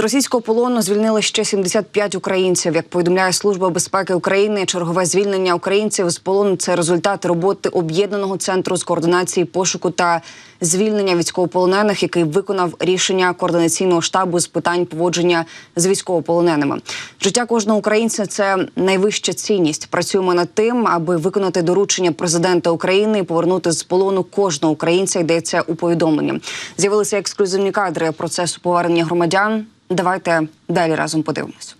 російського полону звільнили ще 75 українців. Як повідомляє Служба безпеки України, чергове звільнення українців з полону це результат роботи об'єднаного центру з координації пошуку та звільнення військовополонених, який виконав рішення координаційного штабу з питань поводження з військовополоненими. Життя кожного українця це найвища цінність. Працюємо над тим, аби виконати доручення президента України і повернути з полону кожного українця. Йдеться у повідомленні. З'явилися ексклюзивні кадри процесу повернення громадян. Давайте далі разом подивимось.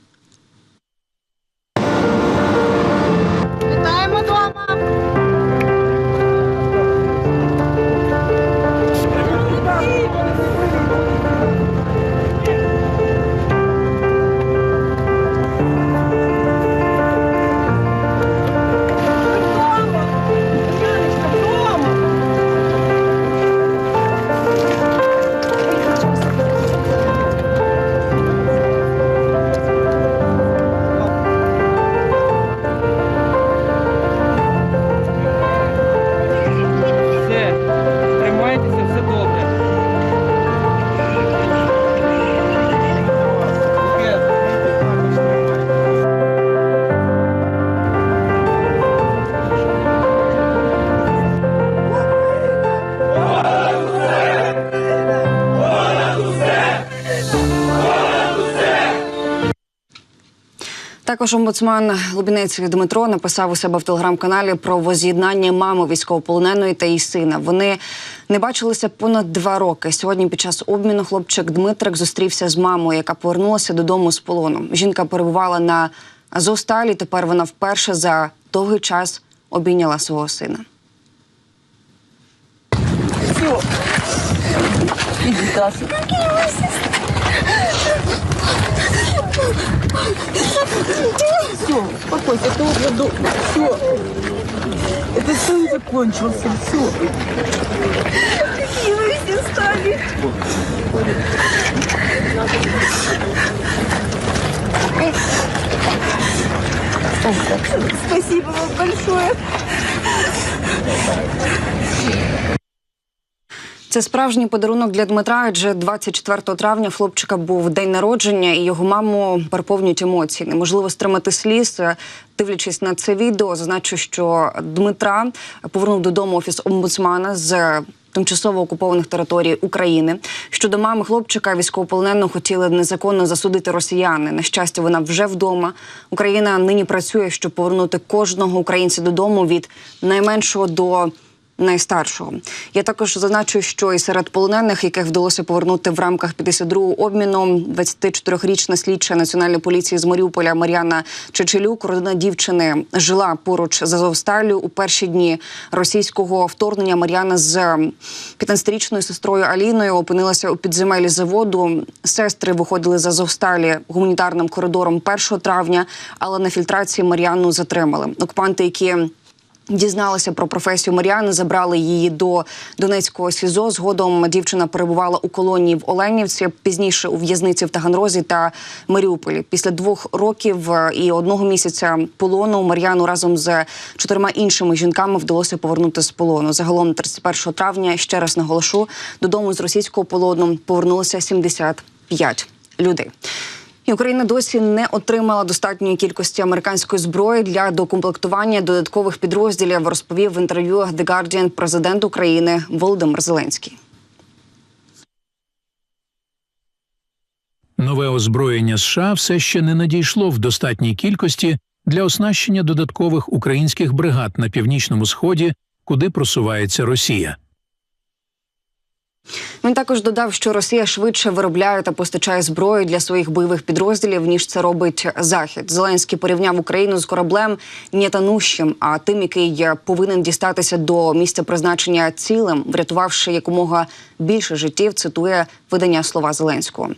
Також омбудсман Лубінець Дмитро написав у себе в телеграм-каналі про воз'єднання мами військовополоненої та її сина. Вони не бачилися понад два роки. Сьогодні під час обміну хлопчик Дмитрик зустрівся з мамою, яка повернулася додому з полону. Жінка перебувала на Азовсталі. Тепер вона вперше за довгий час обійняла свого сина. Все, успокойся, это уже до... Все. Это все закончился, все. Какие вы все стали. Спасибо вам большое. Це справжній подарунок для Дмитра. Адже 24 травня хлопчика був день народження, і його маму переповнюють емоції. Неможливо стримати сліз. Дивлячись на це відео, зазначу, що Дмитра повернув додому офіс омбудсмана з. Тимчасово окупованих територій України щодо мами хлопчика військовополоненого хотіли незаконно засудити росіяни. На щастя, вона вже вдома. Україна нині працює, щоб повернути кожного українця додому від найменшого до найстаршого. Я також зазначу, що і серед полонених, яких вдалося повернути в рамках 52-го обміну, 24-річна слідча національної поліції з Маріуполя Мар'яна Чечелюк, родина дівчини, жила поруч з Азовсталю у перші дні російського вторгнення. Мар'яна з 15-річною сестрою Аліною опинилася у підземелі заводу. Сестри виходили з Азовсталі гуманітарним коридором 1 травня, але на фільтрації Мар'яну затримали. Окупанти, які Дізналися про професію Мар'яни, забрали її до Донецького СІЗО. Згодом дівчина перебувала у колонії в Оленівці, пізніше у в'язниці в Таганрозі та Маріуполі. Після двох років е, і одного місяця полону Мар'яну разом з чотирма іншими жінками вдалося повернути з полону. Загалом 31 травня ще раз наголошу додому з російського полону повернулося 75 людей. І Україна досі не отримала достатньої кількості американської зброї для докомплектування додаткових підрозділів. Розповів в інтерв'ю The Guardian президент України Володимир Зеленський. Нове озброєння США все ще не надійшло в достатній кількості для оснащення додаткових українських бригад на північному сході, куди просувається Росія. Він також додав, що Росія швидше виробляє та постачає зброю для своїх бойових підрозділів ніж це робить Захід. Зеленський порівняв Україну з кораблем нетанущим, а тим, який повинен дістатися до місця призначення цілим, врятувавши якомога більше життів. Цитує видання слова Зеленського.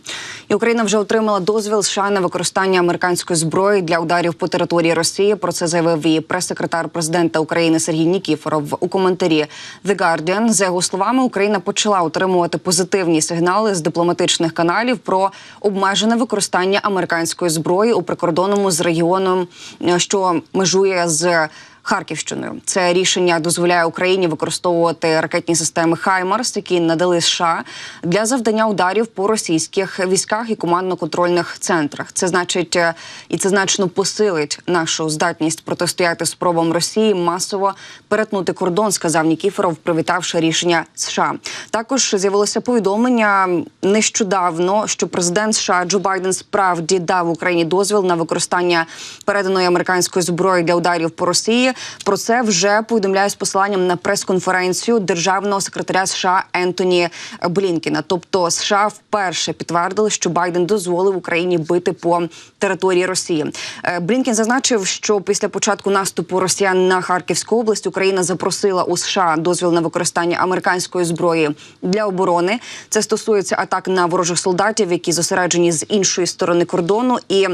І Україна вже отримала дозвіл США на використання американської зброї для ударів по території Росії. Про це заявив її прес-секретар президента України Сергій Нікіфоров у коментарі The Guardian. За його словами, Україна почала отримувати позитивні сигнали з дипломатичних каналів про обмежене використання американської зброї у прикордонному з регіоном, е, що межує з Харківщиною. Це рішення дозволяє Україні використовувати ракетні системи Хаймарс, які надали США для завдання ударів по російських військах і командно-контрольних центрах. Це значить е, і це значно посилить нашу здатність протистояти спробам Росії масово перетнути кордон, сказав Нікіфоров, привітавши рішення США. Також з'явилося повідомлення нещодавно, що президент США Джо Байден справді дав Україні дозвіл на використання переданої американської зброї для ударів по Росії. Про це вже повідомляє з посиланням на прес-конференцію державного секретаря США Ентоні Блінкіна. Тобто США вперше підтвердили, що Байден дозволив Україні бити по території Росії. Е, Блінкін зазначив, що після початку наступу Росіян на Харківську область Україна запросила у США дозвіл на використання американської зброї для оборони. Це стосується атак на ворожих солдатів, які зосереджені з іншої сторони кордону. І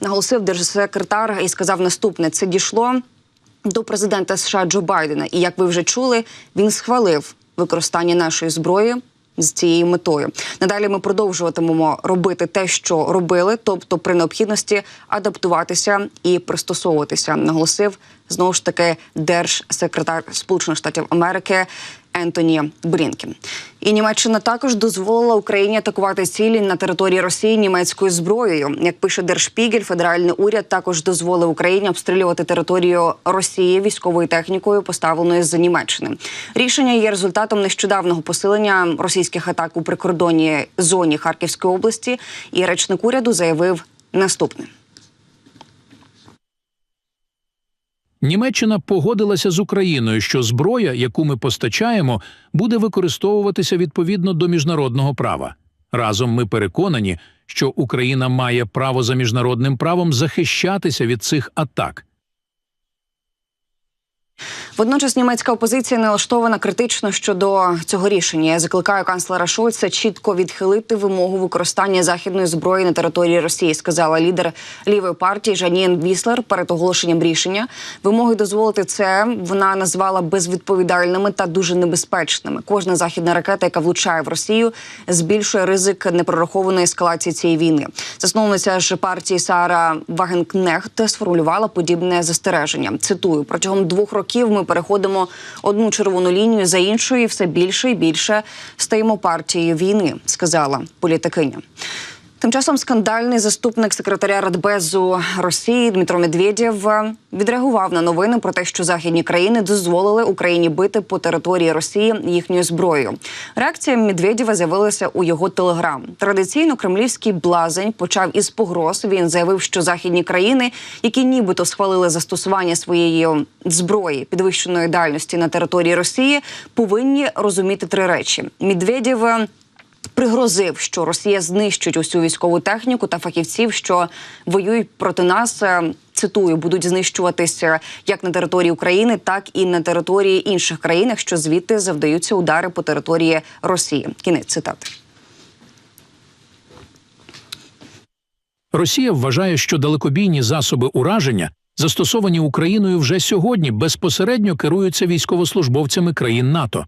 наголосив держсекретар і сказав наступне: це дійшло до президента США Джо Байдена. І як ви вже чули, він схвалив використання нашої зброї. З цією метою надалі ми продовжуватимемо робити те, що робили, тобто при необхідності адаптуватися і пристосовуватися, наголосив знову ж таки держсекретар Сполучених Штатів Америки Ентоні Блінкен. І Німеччина також дозволила Україні атакувати цілі на території Росії німецькою зброєю. Як пише Держпігель, федеральний уряд також дозволив Україні обстрілювати територію Росії військовою технікою, поставленою з Німеччини. Рішення є результатом нещодавнього посилення російських атак у прикордонній зоні Харківської області. І речник уряду заявив наступне. Німеччина погодилася з Україною, що зброя, яку ми постачаємо, буде використовуватися відповідно до міжнародного права. Разом ми переконані, що Україна має право за міжнародним правом захищатися від цих атак. Водночас німецька опозиція налаштована критично щодо цього рішення. Я закликаю канцлера Шольца чітко відхилити вимогу використання західної зброї на території Росії, сказала лідер лівої партії Жанін Віслер перед оголошенням рішення. Вимоги дозволити це вона назвала безвідповідальними та дуже небезпечними. Кожна західна ракета, яка влучає в Росію, збільшує ризик непрорахованої ескалації цієї війни. Засновниця ж партії Сара Вагенкнехт сформулювала подібне застереження. Цитую протягом двох років ми переходимо одну червону лінію за іншою, і все більше і більше стаємо партією війни, сказала політикиня. Тим часом скандальний заступник секретаря Радбезу Росії Дмитро Медведєв відреагував на новини про те, що західні країни дозволили Україні бити по території Росії їхньою зброєю. Реакція Медведєва з'явилася у його телеграм. Традиційно кремлівський блазень почав із погроз. Він заявив, що західні країни, які нібито схвалили застосування своєї зброї підвищеної дальності на території Росії, повинні розуміти три речі. Медведєв пригрозив, що Росія знищить усю військову техніку та фахівців, що воюють проти нас. е, Цитую, будуть знищуватися як на території України, так і на території інших країн, якщо звідти завдаються удари по території Росії. Кінець цитати. Росія вважає, що далекобійні засоби ураження, застосовані Україною вже сьогодні, безпосередньо керуються військовослужбовцями країн НАТО.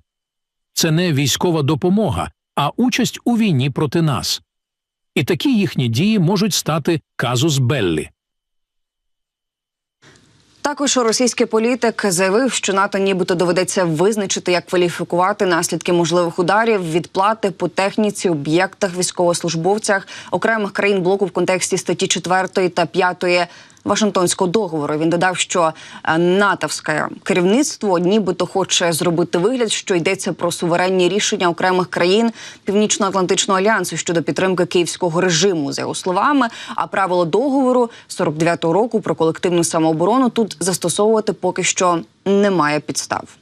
Це не військова допомога, а участь у війні проти нас. І такі їхні дії можуть стати казус беллі. Також російський політик заявив, що НАТО нібито доведеться визначити, як кваліфікувати наслідки можливих ударів, відплати по техніці, об'єктах, військовослужбовцях окремих країн блоку в контексті статті 4 та 5 Вашингтонського договору. Він додав, що е, натовське керівництво нібито хоче зробити вигляд, що йдеться про суверенні рішення окремих країн Північно-Атлантичного альянсу щодо підтримки київського режиму, за його словами. А правило договору 49-го року про колективну самооборону тут застосовувати поки що немає підстав.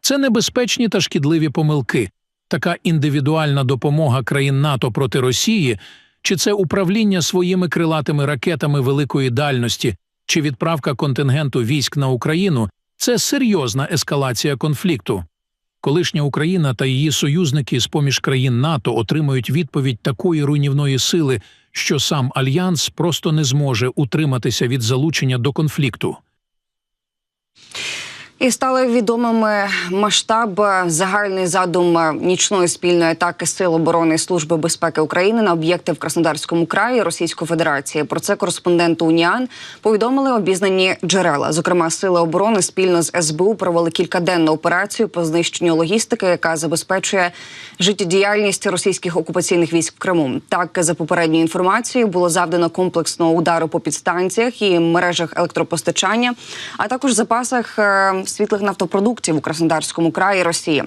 Це небезпечні та шкідливі помилки. Така індивідуальна допомога країн НАТО проти Росії, чи це управління своїми крилатими ракетами великої дальності, чи відправка контингенту військ на Україну це серйозна ескалація конфлікту. Колишня Україна та її союзники з поміж країн НАТО отримують відповідь такої руйнівної сили, що сам альянс просто не зможе утриматися від залучення до конфлікту. І стали відомими масштаб, е, загальний задум е, нічної спільної атаки Сил оборони і Служби безпеки України на об'єкти в Краснодарському краї Російської Федерації. Про це кореспонденти Уніан повідомили обізнані джерела. Зокрема, сили оборони спільно з СБУ провели кількаденну операцію по знищенню логістики, яка забезпечує життєдіяльність російських окупаційних військ в Криму. Так, за попередньою інформацією, було завдано комплексного удару по підстанціях і мережах електропостачання, а також запасах світлих нафтопродуктів у Краснодарському краї Росії.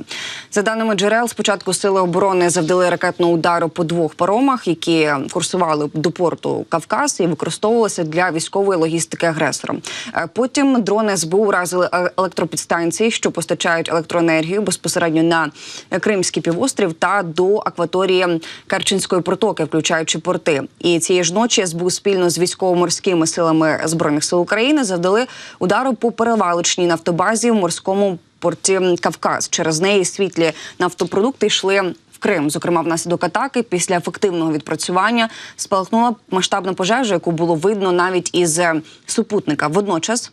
За даними джерел, спочатку сили оборони завдали ракетного удару по двох паромах, які курсували до порту Кавказ і використовувалися для військової логістики агресором. Е, Потім дрони СБУ уразили е- електропідстанції, що постачають електроенергію безпосередньо на Кримський півострів та до акваторії Керченської протоки, включаючи порти. І цієї ж ночі СБУ спільно з військово-морськими силами збройних сил України завдали удару по перевалочній нафтобазі в морському порті Кавказ. Через неї світлі нафтопродукти йшли. Крим, зокрема, внаслідок атаки, після ефективного відпрацювання спалахнула масштабна пожежа, яку було видно навіть із е, супутника. Водночас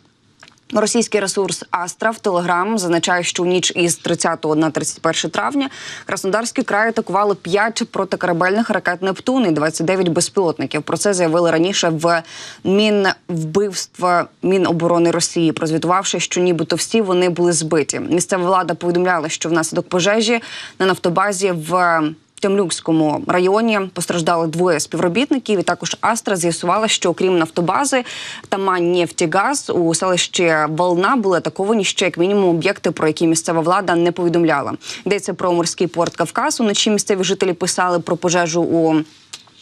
Російський ресурс Астра в Телеграм зазначає, що в ніч із 30 на 31 травня Краснодарський край атакували 5 протикорабельних ракет Нептун і 29 безпілотників. Про це заявили раніше в Мінвбивства Міноборони Росії, прозвітувавши, що нібито всі вони були збиті. Місцева влада повідомляла, що внаслідок пожежі на нафтобазі в Темлюкському районі постраждали двоє співробітників. І також Астра з'ясувала, що окрім нафтобази Таманнєфтігаз у селищі Волна були атаковані ще як мінімум об'єкти, про які місцева влада не повідомляла. Йдеться про морський порт Кавказ. Уночі місцеві жителі писали про пожежу у.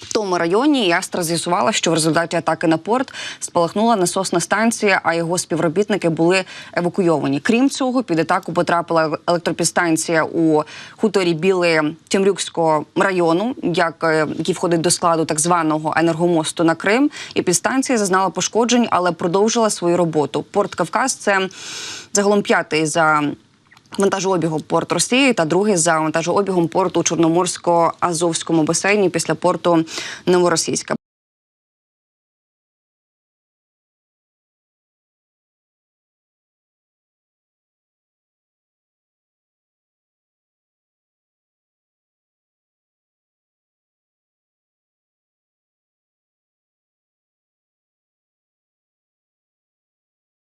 В тому районі і Астра з'ясувала, що в результаті атаки на порт спалахнула насосна станція, а його співробітники були евакуйовані. Крім цього, під атаку потрапила електропідстанція у хуторі Біле Тімрюкського району, як, е, який входить до складу так званого енергомосту на Крим. І підстанція зазнала пошкоджень, але продовжила свою роботу. Порт Кавказ це загалом п'ятий за вантажообігом порт Росії та другий за вантажообігом порту у Чорноморсько-Азовському басейні після порту Новоросійська.